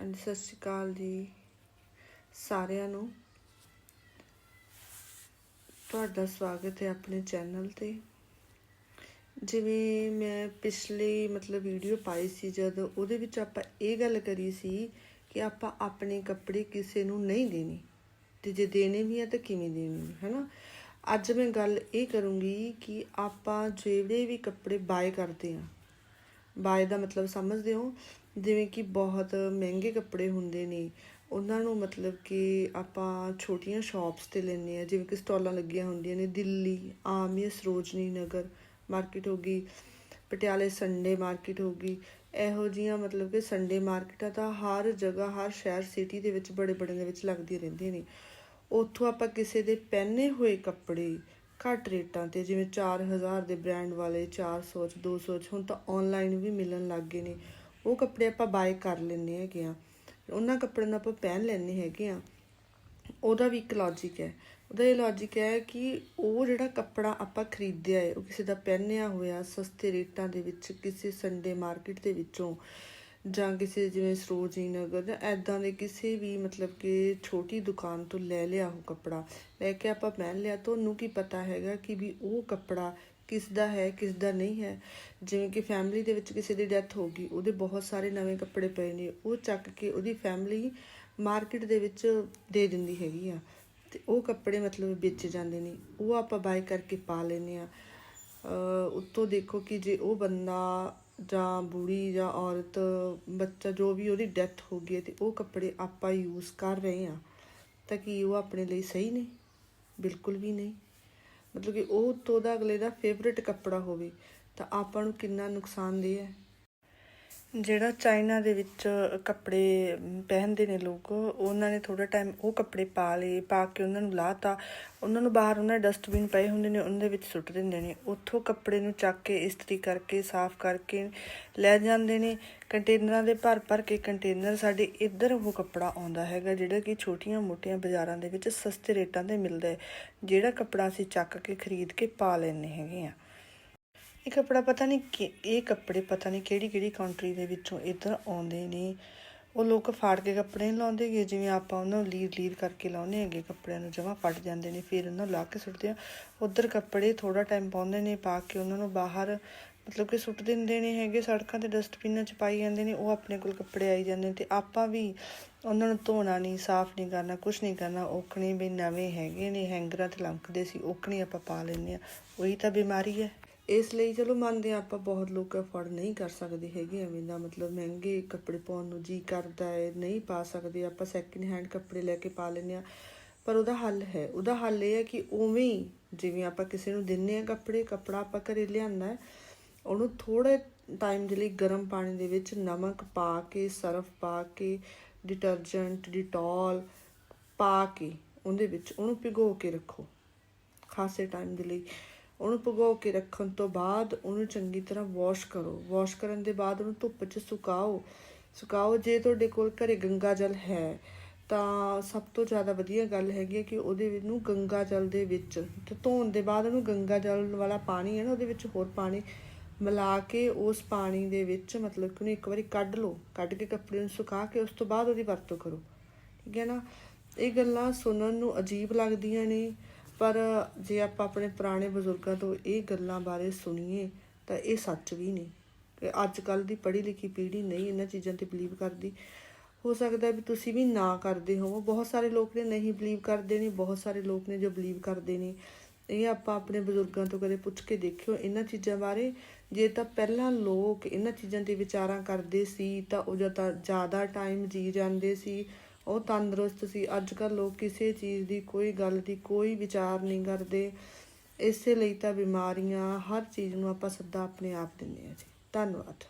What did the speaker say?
ਹਾਂਜੀ, ਸਤਿ ਸ਼੍ਰੀ ਅਕਾਲ ਜੀ ਸਾਰਿਆਂ ਨੂੰ। ਤੁਹਾਡਾ ਸਵਾਗਤ ਹੈ ਆਪਣੇ ਚੈਨਲ ਤੇ। ਜਿਵੇਂ ਮੈਂ ਪਿਛਲੀ ਮਤਲਬ ਵੀਡੀਓ ਪਾਈ ਸੀ, ਜਦ ਉਹਦੇ ਵਿੱਚ ਆਪਾਂ ਇਹ ਗੱਲ ਕਰੀ ਸੀ ਕਿ ਆਪਾਂ ਆਪਣੇ ਕੱਪੜੇ ਕਿਸੇ ਨੂੰ ਨਹੀਂ ਦੇਣੇ ਤੇ ਜੇ ਦੇਣੇ ਵੀ ਆ ਤਾਂ ਕਿਵੇਂ ਦੇਣੇ ਨੇ ਹਨਾ? ਅੱਜ ਮੈਂ ਗੱਲ ਇਹ ਕਰੂੰਗੀ ਕਿ ਆਪਾਂ ਜਿਹੜੇ ਵੀ ਕੱਪੜੇ ਬਾਏ ਕਰਦੇ ਆ ਬਾਏ ਦਾ ਮਤਲਬ ਸਮਝਦੇ ਹੋ ਜਿਵੇਂ ਕਿ ਬਹੁਤ ਮਹਿੰਗੇ ਕੱਪੜੇ ਹੁੰਦੇ ਨੇ, ਉਹਨਾਂ ਨੂੰ ਮਤਲਬ ਕਿ ਆਪਾਂ ਛੋਟੀਆਂ ਸ਼ਾਪਸ ਤੇ ਲੈਂਦੇ ਆ ਜਿਵੇਂ ਕਿ ਸਟਾਲਾਂ ਲੱਗੀਆਂ ਹੁੰਦੀਆਂ ਨੇ, ਦਿੱਲੀ ਆਮੀਆ ਸਰੋਜਨੀ ਨਗਰ ਮਾਰਕੀਟ ਹੋ ਗਈ, ਪਟਿਆਲੇ ਸੰਡੇ ਮਾਰਕੀਟ ਹੋ ਗਈ, ਇਹੋ ਜੀਆਂ ਮਤਲਬ ਕਿ ਸੰਡੇ ਮਾਰਕੀਟਾਂ ਤਾਂ ਹਰ ਜਗ੍ਹਾ, ਹਰ ਸ਼ਹਿਰ ਸਿਟੀ ਦੇ ਵਿੱਚ ਬੜੇ ਬੜੇ ਦੇ ਵਿੱਚ ਲੱਗਦੀਆਂ ਰਹਿੰਦੀਆਂ ਨੇ। ਉੱਥੋਂ ਆਪਾਂ ਕਿਸੇ ਦੇ ਪਹਿਨੇ ਹੋਏ ਕੱਪੜੇ ਘੱਟ ਰੇਟਾਂ ਤੇ, ਜਿਵੇਂ 4000 ਦੇ ਬ੍ਰਾਂਡ ਵਾਲੇ 400 ਚ 200 ਚ, ਹੁਣ ਤਾਂ ਆਨਲਾਈਨ ਵੀ ਮਿਲਣ ਲੱਗ ਗਏ ਨੇ। ਉਹ ਕੱਪੜੇ ਆਪਾਂ ਬਾਏ ਕਰ ਲੈਂਦੇ ਹੈਗੇ ਆ ਉਹਨਾਂ ਕੱਪੜਿਆਂ ਨੂੰ ਆਪਾਂ ਪਹਿਨ ਲੈਂਦੇ ਹੈਗੇ ਆ ਉਹਦਾ ਵੀ ਇੱਕ ਲੌਜੀਕ ਹੈ। ਉਹਦਾ ਇਹ ਲੌਜੀਕ ਹੈ ਕਿ ਉਹ ਜਿਹੜਾ ਕੱਪੜਾ ਆਪਾਂ ਖਰੀਦਿਆ ਹੈ, ਉਹ ਕਿਸੇ ਦਾ ਪਹਿਨਿਆ ਹੋਇਆ ਸਸਤੇ ਰੇਟਾਂ ਦੇ ਵਿੱਚ, ਕਿਸੇ ਸੰਡੇ ਮਾਰਕੀਟ ਦੇ ਵਿੱਚੋਂ ਜਾਂ ਕਿਸੇ ਜਿਵੇਂ ਸਰੋਜਨੀ ਨਗਰ ਜਾਂ ਐਦਾਂ ਦੇ ਕਿਸੇ ਵੀ ਮਤਲਬ ਕਿ ਛੋਟੀ ਦੁਕਾਨ ਤੋਂ ਲੈ ਲਿਆ ਉਹ ਕੱਪੜਾ, ਲੈ ਕੇ ਆਪਾਂ ਪਹਿਨ ਲਿਆ, ਤੁਹਾਨੂੰ ਕੀ ਪਤਾ ਹੈਗਾ ਕਿ ਵੀ ਉਹ ਕੱਪੜਾ ਕਿਸ ਦਾ ਹੈ ਕਿਸ ਦਾ ਨਹੀਂ ਹੈ। ਜਿਵੇਂ ਕਿ ਫੈਮਿਲੀ ਦੇ ਵਿੱਚ ਕਿਸੇ ਦੀ ਡੈਥ ਹੋ ਗਈ, ਉਹਦੇ ਬਹੁਤ ਸਾਰੇ ਨਵੇਂ ਕੱਪੜੇ ਪਏ ਨੇ, ਉਹ ਚੱਕ ਕੇ ਉਹਦੀ ਫੈਮਿਲੀ ਮਾਰਕੀਟ ਦੇ ਵਿੱਚ ਦੇ ਦਿੰਦੀ ਹੈਗੀ ਆ। ਤੇ ਉਹ ਕੱਪੜੇ ਮਤਲਬ ਵੇਚੇ ਜਾਂਦੇ ਨੇ, ਉਹ ਆਪਾਂ ਬਾਈ ਕਰਕੇ ਪਾ ਲੈਨੇ ਆ ਉੱਤੋਂ ਦੇਖੋ ਕਿ ਜੇ ਉਹ ਬੰਦਾ ਜਾਂ ਬੁੜੀ ਜਾਂ ਔਰਤ, ਬੱਚਾ ਜੋ ਵੀ ਉਹਦੀ ਡੈਥ ਹੋ ਗਈ ਹੈ ਤੇ ਉਹ ਕੱਪੜੇ ਆਪਾਂ ਯੂਜ਼ ਕਰ ਰਹੇ ਆ ਤਾਂ ਕੀ ਉਹ ਆਪਣੇ ਲਈ ਸਹੀ ਨੇ? ਬਿਲਕੁਲ ਵੀ ਨਹੀਂ। ਮਤਲਬ ਕਿ ਉਹ ਤੋਂ ਦਾ ਅਗਲੇ ਦਾ ਫੇਵਰਿਟ ਕੱਪੜਾ ਹੋਵੇ, ਤਾਂ ਆਪਾਂ ਨੂੰ ਕਿੰਨਾ ਨੁਕਸਾਨਦੇਹ ਹੈ। ਜਿਹੜਾ ਚਾਈਨਾ ਦੇ ਵਿੱਚ ਕੱਪੜੇ ਪਹਿਨਦੇ ਨੇ ਲੋਕ, ਉਹਨਾਂ ਨੇ ਥੋੜਾ ਟਾਈਮ ਉਹ ਕੱਪੜੇ ਪਾ ਲਏ, ਪਾ ਕੇ ਉਹਨਾਂ ਨੂੰ ਲਾਤਾ। ਉਹਨਾਂ ਨੂੰ ਬਾਹਰ ਉਹਨਾਂ ਡਸਟਬਿਨ ਪਏ ਹੁੰਦੇ ਨੇ, ਉਹਨਾਂ ਦੇ ਵਿੱਚ ਸੁੱਟ ਦਿੰਦੇ ਨੇ। ਉੱਥੋਂ ਕੱਪੜੇ ਨੂੰ ਚੱਕ ਕੇ ਇਸਤਰੀ ਕਰਕੇ, ਸਾਫ਼ ਕਰਕੇ ਲੈ ਜਾਂਦੇ ਨੇ। ਕੰਟੇਨਰਾਂ ਦੇ ਭਰ ਭਰ ਕੇ ਕੰਟੇਨਰ ਸਾਡੇ ਇੱਧਰ ਉਹ ਕੱਪੜਾ ਆਉਂਦਾ ਹੈਗਾ, ਜਿਹੜਾ ਕਿ ਛੋਟੀਆਂ-ਮੋਟੀਆਂ ਬਾਜ਼ਾਰਾਂ ਦੇ ਵਿੱਚ ਸਸਤੇ ਰੇਟਾਂ ਤੇ ਮਿਲਦਾ ਹੈ। ਜਿਹੜਾ ਕੱਪੜਾ ਅਸੀਂ ਚੱਕ ਕੇ ਖਰੀਦ ਕੇ ਪਾ ਲੈਣੇ ਹੈਗੇ ਆ ਇਹ ਕੱਪੜਾ ਪਤਾ ਨਹੀਂ ਕਿ, ਇਹ ਕੱਪੜੇ ਪਤਾ ਨਹੀਂ ਕਿਹੜੀ ਕਿਹੜੀ ਕੰਟਰੀ ਦੇ ਵਿੱਚੋਂ ਇੱਧਰ ਆਉਂਦੇ ਨੇ। ਉਹ ਲੋਕ ਫਾੜ ਕੇ ਕੱਪੜੇ ਨਹੀਂ ਲਾਉਂਦੇ ਗੇ, ਜਿਵੇਂ ਆਪਾਂ ਉਹਨਾਂ ਨੂੰ ਲੀਰ ਲੀਰ ਕਰਕੇ ਲਾਉਂਦੇ ਹੈਗੇ, ਕੱਪੜਿਆਂ ਨੂੰ ਜਮਾ ਫਟ ਜਾਂਦੇ ਨੇ, ਫਿਰ ਉਹਨਾਂ ਨੂੰ ਲਾ ਕੇ ਸੁੱਟਦੇ ਆ। ਉਧਰ ਕੱਪੜੇ ਥੋੜਾ ਟਾਈਮ ਪਾਉਂਦੇ ਨੇ, ਪਾ ਕੇ ਉਹਨਾਂ ਨੂੰ ਬਾਹਰ ਮਤਲਬ ਕਿ ਸੁੱਟ ਦਿੰਦੇ ਨੇ ਹੈਗੇ, ਸੜਕਾਂ ਤੇ ਡਸਟਬਿਨਾਂ 'ਚ ਪਾਈ ਜਾਂਦੇ ਨੇ, ਉਹ ਆਪਣੇ ਕੋਲ ਕੱਪੜੇ ਆਈ ਜਾਂਦੇ ਨੇ ਤੇ ਆਪਾਂ ਵੀ ਉਹਨਾਂ ਨੂੰ ਧੋਣਾ ਨਹੀਂ ਸਾਫ਼ ਨਹੀਂ ਕਰਨਾ ਕੁਝ ਨਹੀਂ ਕਰਨਾ ਔਕਣੇ ਵੀ ਨਵੇਂ ਹੈਗੇ ਨੇ, ਹੈਂਗਰਾਂ ਤੇ ਲੰਕਦੇ ਸੀ ਔਕਣੇ ਆਪਾਂ ਪਾ ਲੈਂਦੇ ਆ ਉਹੀ ਤਾਂ ਬਿਮਾਰੀ ਹੈ। ਇਸ ਲਈ ਚਲੋ ਮੰਨਦੇ ਹਾਂ ਆਪਾਂ ਬਹੁਤ ਲੋਕ ਅਫੋਰਡ ਨਹੀਂ ਕਰ ਸਕਦੇ ਹੈਗੇ, ਐਵੇਂ ਦਾ ਮਤਲਬ ਮਹਿੰਗੇ ਕੱਪੜੇ ਪਾਉਣ ਨੂੰ ਜੀ ਕਰਦਾ ਹੈ, ਨਹੀਂ ਪਾ ਸਕਦੇ, ਆਪਾਂ ਸੈਕਿੰਡ ਹੈਂਡ ਕੱਪੜੇ ਲੈ ਕੇ ਪਾ ਲੈਂਦੇ ਆ ਪਰ ਉਹਦਾ ਹੱਲ ਹੈ, ਉਹਦਾ ਹੱਲ ਇਹ ਹੈ ਕਿ ਉਵੇਂ ਹੀ ਜਿਵੇਂ ਆਪਾਂ ਕਿਸੇ ਨੂੰ ਦਿੰਨੇ ਆ ਕੱਪੜੇ, ਕੱਪੜਾ ਆਪਾਂ ਘਰੇ ਲਿਆਂਦਾ ਉਹਨੂੰ ਥੋੜੇ ਟਾਈਮ ਦੇ ਲਈ ਗਰਮ ਪਾਣੀ ਦੇ ਵਿੱਚ ਨਮਕ ਪਾ ਕੇ, ਸਰਫ ਪਾ ਕੇ ਡਿਟਰਜੈਂਟ ਡਿਟੋਲ ਪਾ ਕੇ ਉਹਦੇ ਵਿੱਚ ਉਹਨੂੰ ਭਿਗੋ ਕੇ ਰੱਖੋ। ਖਾਸੇ ਟਾਈਮ ਦੇ ਲਈ ਉਹਨੂੰ ਭਗੋ ਕੇ ਰੱਖਣ ਤੋਂ ਬਾਅਦ ਉਹਨੂੰ ਚੰਗੀ ਤਰ੍ਹਾਂ ਵਾਸ਼ ਕਰੋ। ਵਾਸ਼ ਕਰਨ ਦੇ ਬਾਅਦ ਉਹਨੂੰ ਧੁੱਪ 'ਚ ਸੁਕਾਓ। ਸੁਕਾਓ। ਜੇ ਤੁਹਾਡੇ ਕੋਲ ਘਰੇ ਗੰਗਾ ਜਲ ਹੈ, ਤਾਂ ਸਭ ਤੋਂ ਜ਼ਿਆਦਾ ਵਧੀਆ ਗੱਲ ਹੈਗੀ ਕਿ ਉਹਦੇ ਵਿੱਚ ਨੂੰ ਗੰਗਾ ਜਲ ਦੇ ਵਿੱਚ ਤੇ ਧੋਣ ਦੇ ਬਾਅਦ ਉਹਨੂੰ ਗੰਗਾ ਜਲ ਵਾਲਾ ਪਾਣੀ ਹੈ ਨਾ, ਉਹਦੇ ਵਿੱਚ ਹੋਰ ਪਾਣੀ ਮਿਲਾ ਕੇ ਉਸ ਪਾਣੀ ਦੇ ਵਿੱਚ ਮਤਲਬ ਕਿ ਉਹਨੂੰ ਇੱਕ ਵਾਰੀ ਕੱਢ ਲਓ। ਕੱਢ ਕੇ ਕੱਪੜੇ ਨੂੰ ਸੁਕਾ ਕੇ ਉਸ ਤੋਂ ਬਾਅਦ ਉਹਦੀ ਵਰਤੋਂ ਕਰੋ। ਠੀਕ ਹੈ ਨਾ? ਇਹ ਗੱਲਾਂ ਸੁਣਨ ਨੂੰ ਅਜੀਬ ਲੱਗਦੀਆਂ ਨੇ। ਪਰ ਜੇ ਆਪਾਂ ਆਪਣੇ ਪੁਰਾਣੇ ਬਜ਼ੁਰਗਾਂ ਤੋਂ ਇਹ ਗੱਲਾਂ ਬਾਰੇ ਸੁਣੀਏ, ਤਾਂ ਇਹ ਸੱਚ ਵੀ ਨੇ ਕਿ ਅੱਜ ਕੱਲ ਦੀ ਪੜ੍ਹੀ ਲਿਖੀ ਪੀੜ੍ਹੀ ਨਹੀਂ ਇਹਨਾਂ ਚੀਜ਼ਾਂ ਤੇ ਬਲੀਵ ਕਰਦੀ। ਹੋ ਸਕਦਾ ਵੀ ਤੁਸੀਂ ਵੀ ਨਾ ਕਰਦੇ ਹੋ ਬਹੁਤ ਸਾਰੇ ਲੋਕ ਨੇ ਨਹੀਂ ਬਲੀਵ ਕਰਦੇ ਨੇ, ਬਹੁਤ ਸਾਰੇ ਲੋਕ ਨੇ ਜੋ ਬਲੀਵ ਕਰਦੇ ਨੇ। ਇਹ ਆਪਾਂ ਆਪਣੇ ਬਜ਼ੁਰਗਾਂ ਤੋਂ ਕਦੇ ਪੁੱਛ ਕੇ ਦੇਖਿਓ ਇਹਨਾਂ ਚੀਜ਼ਾਂ ਬਾਰੇ। ਜੇ ਤਾਂ ਪਹਿਲਾਂ ਲੋਕ ਇਹਨਾਂ ਚੀਜ਼ਾਂ ਤੇ ਵਿਚਾਰਾਂ ਕਰਦੇ ਸੀ, ਤਾਂ ਉਹ ਜ਼ਿਆਦਾ ਟਾਈਮ ਜੀ ਜਾਂਦੇ ਸੀ। ਉਹ ਤੰਦਰੁਸਤ ਸੀ। ਅੱਜ ਕੱਲ ਲੋਕ ਕਿਸੇ ਚੀਜ਼ ਦੀ ਕੋਈ ਗੱਲ ਦੀ ਕੋਈ ਵਿਚਾਰ ਨਹੀਂ ਕਰਦੇ। ਇਸੇ ਲਈ ਤਾਂ ਬਿਮਾਰੀਆਂ ਹਰ ਚੀਜ਼ ਨੂੰ ਆਪਾਂ ਸੱਦਾ ਆਪਣੇ ਆਪ ਦਿੰਦੇ ਆ ਜੀ। ਧੰਨਵਾਦ।